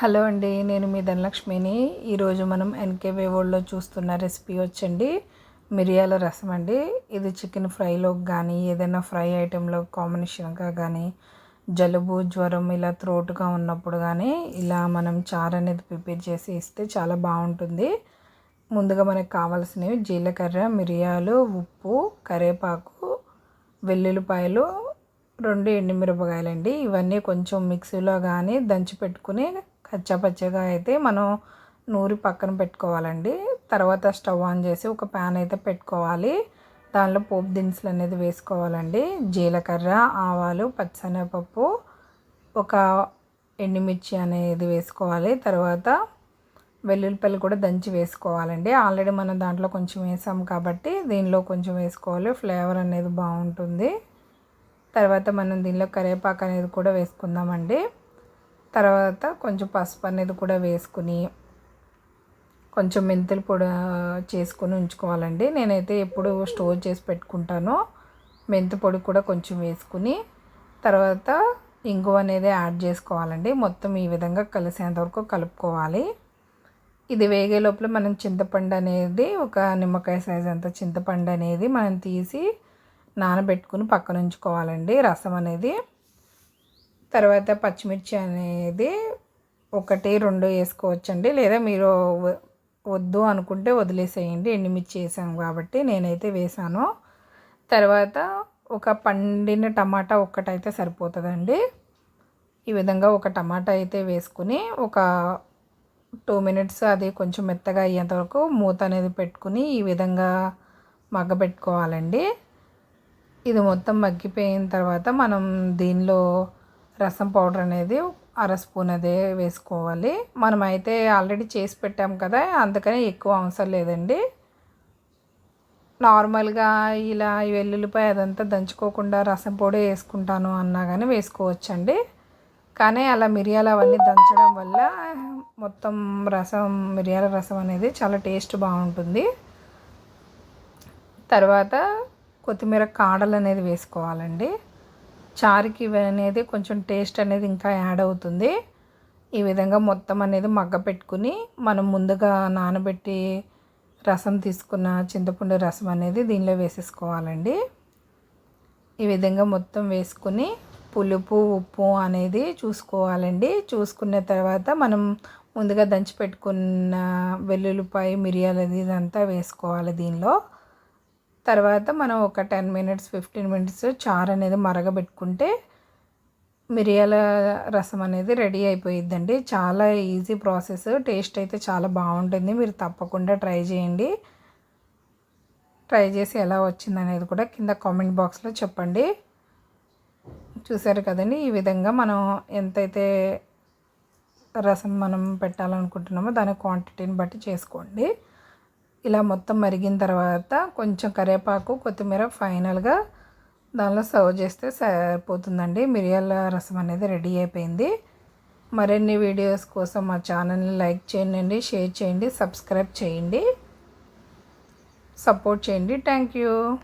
Hello అండి నేను మీ ధనలక్ష్మిని. ఈరోజు మనం ఎన్కేవే వరల్డ్లో చూస్తున్న రెసిపీ వచ్చండి. మిరియాల రసం అండి. ఇది చికెన్ ఫ్రైలో కానీ ఏదైనా ఫ్రై ఐటెంలో కాంబినేషన్గా కానీ జలుబు జ్వరం ఇలా త్రోట్గా ఉన్నప్పుడు కానీ ఇలా మనం చారు అనేది ప్రిపేర్ చేసి ఇస్తే చాలా బాగుంటుంది. ముందుగా మనకు కావాల్సినవి జీలకర్ర మిరియాలు ఉప్పు కరేపాకు వెల్లుల్లిపాయలు రెండు ఎండుమిరపకాయలండి. ఇవన్నీ కొంచెం మిక్సీలో కానీ దంచి పెట్టుకుని కచ్చాపచ్చగా అయితే మనం నూరి పక్కన పెట్టుకోవాలండి. తర్వాత స్టవ్ ఆన్ చేసి ఒక ప్యాన్ అయితే పెట్టుకోవాలి. దానిలో పోపు దినుసులు అనేది వేసుకోవాలండి. జీలకర్ర ఆవాలు పచ్చనపప్పు ఒక ఎండుమిర్చి అనేది వేసుకోవాలి. తర్వాత వెల్లుల్లిపల్లి కూడా దంచి వేసుకోవాలండి. ఆల్రెడీ మనం దాంట్లో కొంచెం వేసాం కాబట్టి దీనిలో కొంచెం వేసుకోవాలి. ఫ్లేవర్ అనేది బాగుంటుంది. తర్వాత మనం దీనిలో కరివేపాకు అనేది కూడా వేసుకుందామండి. తర్వాత కొంచెం పసుపు అనేది కూడా వేసుకుని కొంచెం మెంతులు పొడి చేసుకొని ఉంచుకోవాలండి. నేనైతే ఎప్పుడు స్టోర్ చేసి పెట్టుకుంటానో. మెంతి పొడి కూడా కొంచెం వేసుకుని తర్వాత ఇంగువ అనేది యాడ్ చేసుకోవాలండి. మొత్తం ఈ విధంగా కలిసేంతవరకు కలుపుకోవాలి. ఇది వేగే లోపల మనం చింతపండు అనేది ఒక నిమ్మకాయ సైజ్ అంత చింతపండు అనేది మనం తీసి నానబెట్టుకుని పక్కన ఉంచుకోవాలండి రసం అనేది. తర్వాత పచ్చిమిర్చి అనేది ఒకటి రెండు వేసుకోవచ్చండి. లేదా మీరు వద్దు అనుకుంటే వదిలేసేయండి. ఎండుమిర్చి వేసాను కాబట్టి నేనైతే వేసాను. తర్వాత ఒక పండిన టమాటా ఒక్కటైతే సరిపోతుందండి. ఈ విధంగా ఒక టమాటా అయితే వేసుకుని ఒక టూ మినిట్స్ అది కొంచెం మెత్తగా అయ్యేంత వరకు మూత అనేది పెట్టుకుని ఈ విధంగా మగ్గబెట్టుకోవాలండి. ఇది మొత్తం మగ్గిపోయిన తర్వాత మనం దీనిలో రసం పౌడర్ అనేది అర స్పూన్ అదే వేసుకోవాలి. మనం అయితే ఆల్రెడీ చేసి పెట్టాం కదా అందుకని ఎక్కువ అవసరం లేదండి. నార్మల్గా ఇలా వెల్లుల్లిపాయ అదంతా దంచుకోకుండా రసం పొడి వేసుకుంటాను అన్నా కానీ వేసుకోవచ్చండి. కానీ అలా మిరియాలు అవన్నీ దంచడం వల్ల మొత్తం రసం మిరియాల రసం అనేది చాలా టేస్ట్ బాగుంటుంది. తర్వాత కొత్తిమీర కాడలు అనేది వేసుకోవాలండి. చారుకి అనేది కొంచెం టేస్ట్ అనేది ఇంకా యాడ్ అవుతుంది. ఈ విధంగా మొత్తం అనేది మగ్గ పెట్టుకుని మనం ముందుగా నానబెట్టి రసం తీసుకున్న చింతపండు రసం అనేది దీనిలో వేసేసుకోవాలండి. ఈ విధంగా మొత్తం వేసుకుని పులుపు ఉప్పు అనేది చూసుకోవాలండి. చూసుకున్న తర్వాత మనం ముందుగా దంచి పెట్టుకున్న వెల్లుల్లిపాయ మిరియాలు అది ఇదంతా వేసుకోవాలి దీనిలో. తర్వాత మనం ఒక టెన్ మినిట్స్ ఫిఫ్టీన్ మినిట్స్ చారు అనేది మరగబెట్టుకుంటే మిరియాల రసం అనేది రెడీ అయిపోయిద్దండి. చాలా ఈజీ ప్రాసెస్ టేస్ట్ అయితే చాలా బాగుంటుంది. మీరు తప్పకుండా ట్రై చేయండి. ట్రై చేసి ఎలా వచ్చింది అనేది కూడా కింద కామెంట్ బాక్స్లో చెప్పండి. చూసారు కదండి ఈ విధంగా మనం ఎంతైతే రసం మనం పెట్టాలనుకుంటున్నామో దాని క్వాంటిటీని బట్టి చేసుకోండి. ఇలా మొత్తం మరిగిన తర్వాత కొంచెం కరివేపాకు కొత్తిమీర ఫైనల్గా దానిలో సర్వ్ చేస్తే సరిపోతుందండి. మిరియాల రసం అనేది రెడీ అయిపోయింది. మరిన్ని వీడియోస్ కోసం మా ఛానల్ని లైక్ చేయండి షేర్ చేయండి సబ్స్క్రైబ్ చేయండి. సపోర్ట్ చేయండి. Thank you.